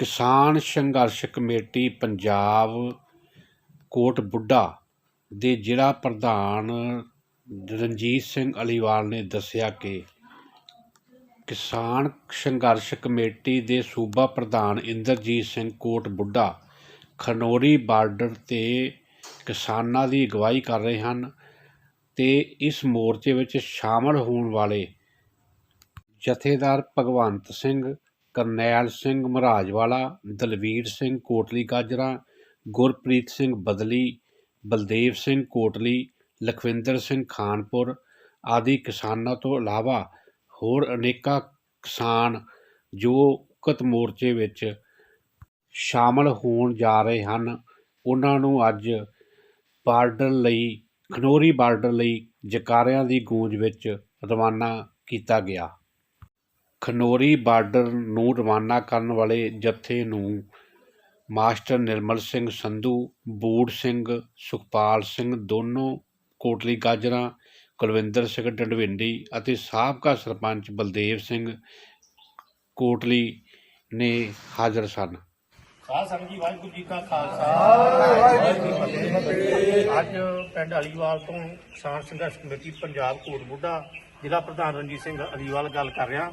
ਕਿਸਾਨ ਸੰਘਰਸ਼ ਕਮੇਟੀ ਪੰਜਾਬ ਕੋਟ ਬੁੱਢਾ ਦੇ ਜ਼ਿਲ੍ਹਾ ਪ੍ਰਧਾਨ ਰਣਜੀਤ ਸਿੰਘ ਅਲੀਵਾਲ ਨੇ ਦੱਸਿਆ ਕਿ ਕਿਸਾਨ ਸੰਘਰਸ਼ ਕਮੇਟੀ ਦੇ ਸੂਬਾ ਪ੍ਰਧਾਨ ਇੰਦਰਜੀਤ ਸਿੰਘ ਕੋਟ ਬੁੱਢਾ ਖਨੌਰੀ ਬਾਰਡਰ ਤੇ ਕਿਸਾਨਾਂ ਦੀ ਅਗਵਾਈ ਕਰ ਰਹੇ ਹਨ ਤੇ ਇਸ ਮੋਰਚੇ ਵਿੱਚ ਸ਼ਾਮਲ ਹੋਣ ਵਾਲੇ ਜਥੇਦਾਰ ਭਗਵੰਤ ਸਿੰਘ ਕਰਨੈਲ ਸਿੰਘ ਮਹਾਰਾਜਵਾਲਾ, ਦਲਵੀਰ ਸਿੰਘ ਕੋਟਲੀ ਗਾਜਰਾ, ਗੁਰਪ੍ਰੀਤ ਸਿੰਘ ਬਦਲੀ, ਬਲਦੇਵ ਸਿੰਘ ਕੋਟਲੀ, ਲਖਵਿੰਦਰ ਸਿੰਘ ਖਾਨਪੁਰ ਆਦਿ ਕਿਸਾਨਾਂ ਤੋਂ ਇਲਾਵਾ ਹੋਰ ਅਨੇਕਾਂ ਕਿਸਾਨ ਜੋ ਉਕਤ ਮੋਰਚੇ ਵਿੱਚ ਸ਼ਾਮਲ ਹੋਣ ਜਾ ਰਹੇ ਹਨ। ਉਹਨਾਂ ਨੂੰ ਅੱਜ ਬਾਰਡਰ ਲਈ, ਖਨੌਰੀ ਬਾਰਡਰ ਲਈ ਜਕਾਰਿਆਂ ਦੀ ਗੂੰਜ ਵਿੱਚ ਰਵਾਨਾ ਕੀਤਾ ਗਿਆ। ਖਨੌਰੀ ਬਾਰਡਰ ਨੂੰ ਰਵਾਨਾ ਕਰਨ ਵਾਲੇ ਜਥੇ ਨੂੰ ਮਾਸਟਰ ਨਿਰਮਲ ਸਿੰਘ ਸੰਧੂ, ਬੂੜ ਸਿੰਘ, ਸੁਖਪਾਲ ਸਿੰਘ ਦੋਨੋਂ, ਕੋਟਲੀ ਗਾਜਰਾ, ਕੁਲਵਿੰਦਰ ਸਿੰਘ ਡੰਡਵਿੰਡੀ ਅਤੇ ਸਾਬਕਾ ਸਰਪੰਚ ਬਲਦੇਵ ਸਿੰਘ ਕੋਟਲੀ ਨੇ ਹਾਜ਼ਰ ਸਨ। ਖਾਲਸਾ ਸਾਹਿਬ ਜੀ, ਵਾਹਿਗੁਰੂ ਜੀ ਕਾ ਖਾਲਸਾ। ਅੱਜ ਪਿੰਡ ਅਲੀਵਾਲ ਤੋਂ ਕਿਸਾਨ ਸੰਘਰਸ਼ ਕਮੇਟੀ ਪੰਜਾਬ ਕੋਟ ਬੁੱਢਾ ਜ਼ਿਲ੍ਹਾ ਪ੍ਰਧਾਨ ਰਣਜੀਤ ਸਿੰਘ ਅਲੀਵਾਲ ਗੱਲ ਕਰ ਰਿਹਾ।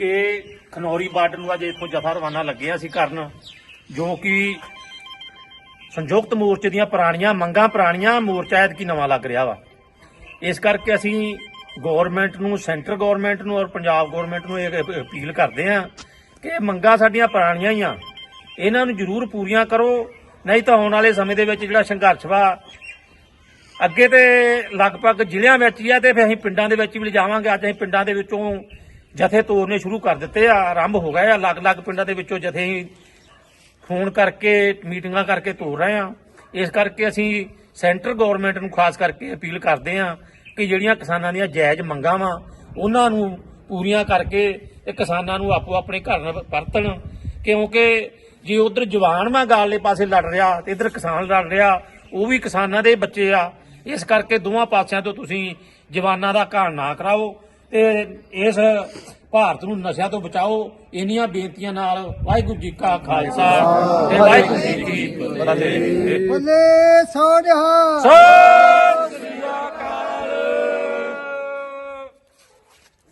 ਕਿ ਖਨੌਰੀ ਬਾਰਡਰ ਨੂੰ ਅੱਜ ਇੱਥੋਂ ਜਥਾ ਰਵਾਨਾ ਲੱਗਿਆ ਸੀ ਕਰਨ, ਜੋ ਕਿ ਸੰਯੁਕਤ ਮੋਰਚੇ ਦੀਆਂ ਪੁਰਾਣੀਆਂ ਮੰਗਾਂ, ਪੁਰਾਣੀਆਂ ਮੋਰਚਾ ਐਤਕੀ ਨਵਾਂ ਲੱਗ ਰਿਹਾ ਵਾ। ਇਸ ਕਰਕੇ ਅਸੀਂ ਗਵਰਨਮੈਂਟ ਨੂੰ, ਸੈਂਟਰ ਗਵਰਨਮੈਂਟ ਨੂੰ ਔਰ ਪੰਜਾਬ ਗਵਰਨਮੈਂਟ ਨੂੰ ਇਹ ਅਪੀਲ ਕਰਦੇ ਹਾਂ ਕਿ ਮੰਗਾਂ ਸਾਡੀਆਂ ਪੁਰਾਣੀਆਂ ਹੀ ਆ। ਇਹਨਾਂ ਨੂੰ ਜ਼ਰੂਰ ਪੂਰੀਆਂ ਕਰੋ, ਨਹੀਂ ਤਾਂ ਆਉਣ ਵਾਲੇ ਸਮੇਂ ਦੇ ਵਿੱਚ ਜਿਹੜਾ ਸੰਘਰਸ਼ ਵਾ, ਅੱਗੇ ਤੇ ਲਗਭਗ ਜ਼ਿਲ੍ਹਿਆਂ ਵਿੱਚ ਹੀ ਆ ਤੇ ਫਿਰ ਅਸੀਂ ਪਿੰਡਾਂ ਦੇ ਵਿੱਚ ਵੀ ਲਿਜਾਵਾਂਗੇ, ਅੱਜ ਅਸੀਂ ਪਿੰਡਾਂ ਦੇ ਵਿੱਚੋਂ ਜਥੇ ਤੋਰਨੇ ਸ਼ੁਰੂ ਕਰ ਦਿੱਤੇ ਆ, ਆਰੰਭ ਹੋ ਗਏ ਆ। ਅਲੱਗ-ਅਲੱਗ ਪਿੰਡਾਂ ਦੇ ਵਿੱਚੋਂ ਜਥੇ ਫੋਨ ਕਰਕੇ, ਮੀਟਿੰਗਾਂ ਕਰਕੇ ਤੋਰ ਰਹੇ ਆ। ਇਸ ਕਰਕੇ ਅਸੀਂ ਸੈਂਟਰ ਗਵਰਨਮੈਂਟ ਨੂੰ ਖਾਸ ਕਰਕੇ ਅਪੀਲ ਕਰਦੇ ਆ ਕਿ ਜਿਹੜੀਆਂ ਕਿਸਾਨਾਂ ਦੀਆਂ ਜਾਇਜ਼ ਮੰਗਾਂ ਵਾ, ਉਹਨਾਂ ਨੂੰ ਪੂਰੀਆਂ ਕਰਕੇ ਤੇ ਕਿਸਾਨਾਂ ਨੂੰ ਆਪੋ ਆਪਣੇ ਘਰ ਪਰਤਣ ਕਿਉਂਕਿ ਜੇ ਉਧਰ ਜਵਾਨ ਵਾ ਗਾਲੇ ਪਾਸੇ ਲੜ ਰਿਹਾ ਤੇ ਇਧਰ ਕਿਸਾਨ ਲੜ ਰਿਹਾ, ਉਹ ਵੀ ਕਿਸਾਨਾਂ ਦੇ ਬੱਚੇ ਆ। ਇਸ ਕਰਕੇ ਦੋਵਾਂ ਪਾਸਿਆਂ ਤੋਂ ਤੁਸੀਂ ਜਵਾਨਾਂ ਦਾ ਘਾਣ ਨਾ ਕਰਾਓ। ਤੇ ਇਸ ਭਾਰਤ ਨੂੰ ਨਸ਼ਿਆਂ ਤੋਂ ਬਚਾਓ ਇੰਨੀਆਂ ਬੇਨਤੀਆਂ ਨਾਲ ਵਾਹਿਗੁਰੂ ਜੀ ਕਾ ਖਾਲਸਾ ਤੇ ਵਾਹਿਗੁਰੂ ਜੀ ਕੀ ਫਤਿਹ। ਬੱਲੇ ਸੋਨਿਹਾ ਸੋ